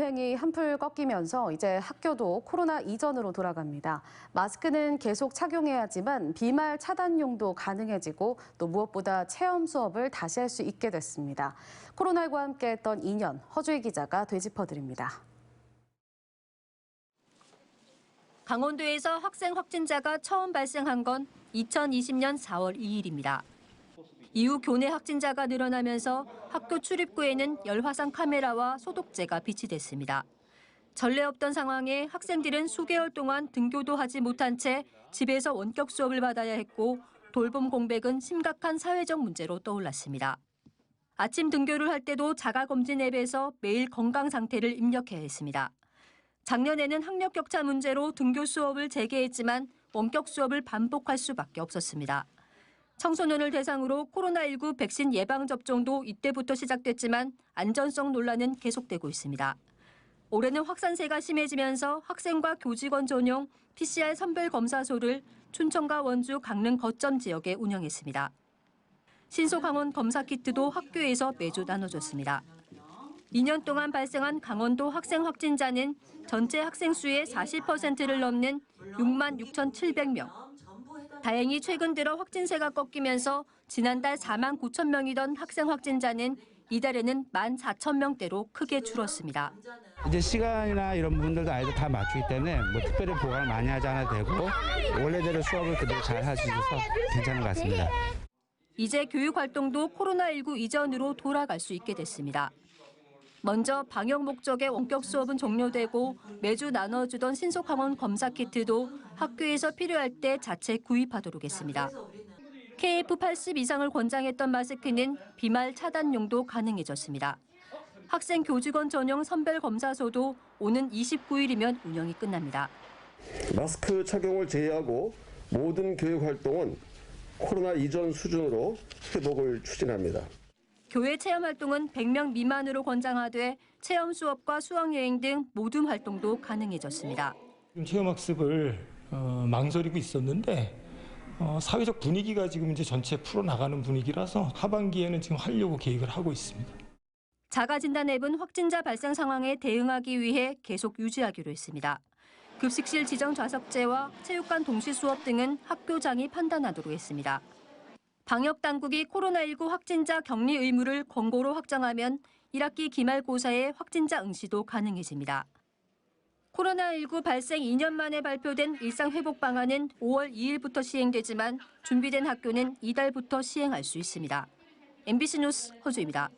유행이 한풀 꺾이면서 이제 학교도 코로나 이전으로 돌아갑니다. 마스크는 계속 착용해야지만 비말 차단용도 가능해지고 또 무엇보다 체험 수업을 다시 할 수 있게 됐습니다. 코로나19와 함께했던 2년 허주희 기자가 되짚어드립니다. 강원도에서 학생 확진자가 처음 발생한 건 2020년 4월 2일입니다. 이후 교내 확진자가 늘어나면서 학교 출입구에는 열화상 카메라와 소독제가 비치됐습니다. 전례 없던 상황에 학생들은 수개월 동안 등교도 하지 못한 채 집에서 원격 수업을 받아야 했고 돌봄 공백은 심각한 사회적 문제로 떠올랐습니다. 아침 등교를 할 때도 자가검진 앱에서 매일 건강 상태를 입력해야 했습니다. 작년에는 학력 격차 문제로 등교 수업을 재개했지만 원격 수업을 반복할 수밖에 없었습니다. 청소년을 대상으로 코로나19 백신 예방 접종도 이때부터 시작됐지만 안전성 논란은 계속되고 있습니다. 올해는 확산세가 심해지면서 학생과 교직원 전용 PCR 선별 검사소를 춘천과 원주 강릉 거점 지역에 운영했습니다. 신속 항원 검사 키트도 학교에서 매주 나눠줬습니다. 2년 동안 발생한 강원도 학생 확진자는 전체 학생 수의 40%를 넘는 6만 6,700명. 다행히 최근 들어 확진세가 꺾이면서 지난달 4만 9천 명이던 학생 확진자는 이달에는 1만 4천 명대로 크게 줄었습니다. 이제 시간이나 이런 부분들도 아이들 다 맞추기 때문에 뭐 특별히 보강을 많이 하지 않아도 되고 원래대로 수업을 그대로 잘 있어서 괜찮은 것 같습니다. 이제 교육 활동도 코로나19 이전으로 돌아갈 수 있게 됐습니다. 먼저 방역 목적의 원격 수업은 종료되고 매주 나눠주던 신속항원 검사 키트도 학교에서 필요할 때 자체 구입하도록 했습니다. KF80 이상을 권장했던 마스크는 비말 차단용도 가능해졌습니다. 학생 교직원 전용 선별 검사소도 오는 29일이면 운영이 끝납니다. 마스크 착용을 제외하고 모든 교육 활동은 코로나 이전 수준으로 회복을 추진합니다. 교회 체험 활동은 100명 미만으로 권장하되 체험 수업과 수학 여행 등 모든 활동도 가능해졌습니다. 지금 체험 학습을 어, 망설이고 있었는데 어, 사회적 분위기가 지금 이제 전체 풀어 나가는 분위기라서 하반기에는 지금 하려고 계획을 하고 있습니다. 자가진단 앱은 확진자 발생 상황에 대응하기 위해 계속 유지하기로 했습니다. 급식실 지정 좌석제와 체육관 동시 수업 등은 학교장이 판단하도록 했습니다. 방역 당국이 코로나19 확진자 격리 의무를 권고로 확정하면 1학기 기말고사에 확진자 응시도 가능해집니다. 코로나19 발생 2년 만에 발표된 일상 회복 방안은 5월 2일부터 시행되지만 준비된 학교는 이달부터 시행할 수 있습니다. MBC 뉴스 허주입니다.